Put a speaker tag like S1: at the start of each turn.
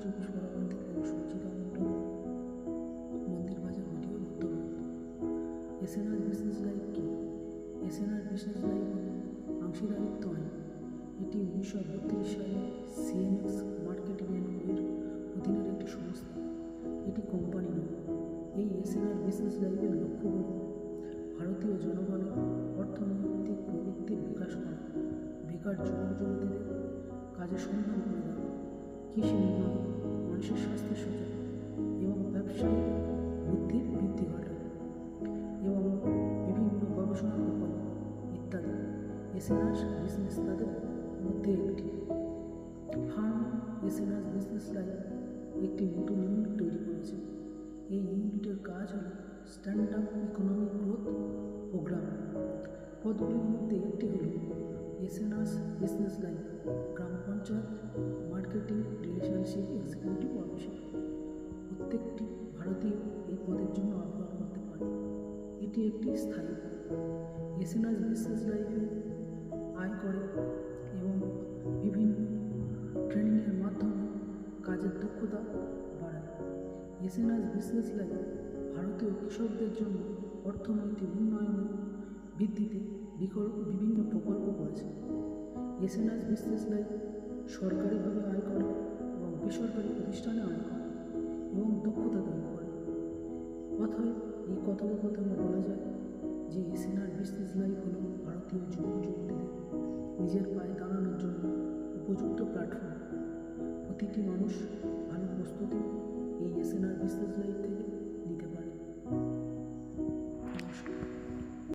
S1: চব্বিশ পরগনা থেকে মণ্ডল মন্দির বাজার video Uttarbanga SNR business life কি? এসএনআর বিজনেস লাইফ হল অংশীদারিত্ব আইন। এটি উনিশশো বত্রিশ সালে সিএনএক্স মার্কেটিং অ্যান্ড ওয়ের অধীনের একটি সংস্থা। এটি কোম্পানি নয়। এই এসএনআর বিজনেস লাইফের লক্ষ্য হল ভারতীয় জনগণের অর্থনৈতিক প্রবৃত্তির বিকাশ করা। বেকার যুবক যুবতীদের কাজের সন্ধান করে। দেওয়া কৃষি মানুষের স্বাস্থ্য সচেতন এবং ব্যবসায়িক বুদ্ধির বৃদ্ধি ঘটায় এবং বিভিন্ন গবেষণা প্রকল্প ইত্যাদি। এসএনআর বিজনেস তাদের মধ্যে একটি। ফার্ম এসএনআর বিজনেস লাইন একটি নতুন ইউনিট তৈরি করেছে। এই ইউনিটের কাজ হল stand up economic growth programme পদগুলির মধ্যে একটি হল এসএনআরস বিজনেস লাইন গ্রাম panchayat marketing relationship executive officer প্রত্যেকটি ভারতীয় এই পদের জন্য আবেদন করতে পারে। এটি একটি স্থায়ী পদ। এসএনআর বিজনেস লাইফে আয় করে এবং বিভিন্ন ট্রেনিংয়ের মাধ্যমে কাজের দক্ষতা বাড়ায়। এসএনআর বিজনেস লাইফ ভারতীয় কৃষকদের জন্য অর্থনৈতিক উন্নয়ন বৃদ্ধিতে বিকল্প বিভিন্ন প্রকল্প করেছে। এসএনআর বিজনেস লাইফ সরকারিভাবে আয় করে। বেসরকারি প্রতিষ্ঠানে আয় করে এবং দক্ষতা তৈরি করে। অথবা এই কথোপকথনে বলা যায় যে সেনার বিজনেস লাইফ হল ভারতীয় যুবক যুবতীদের নিজের পায়ে দাঁড়ানোর জন্য উপযুক্ত প্ল্যাটফর্ম প্রতিটি মানুষ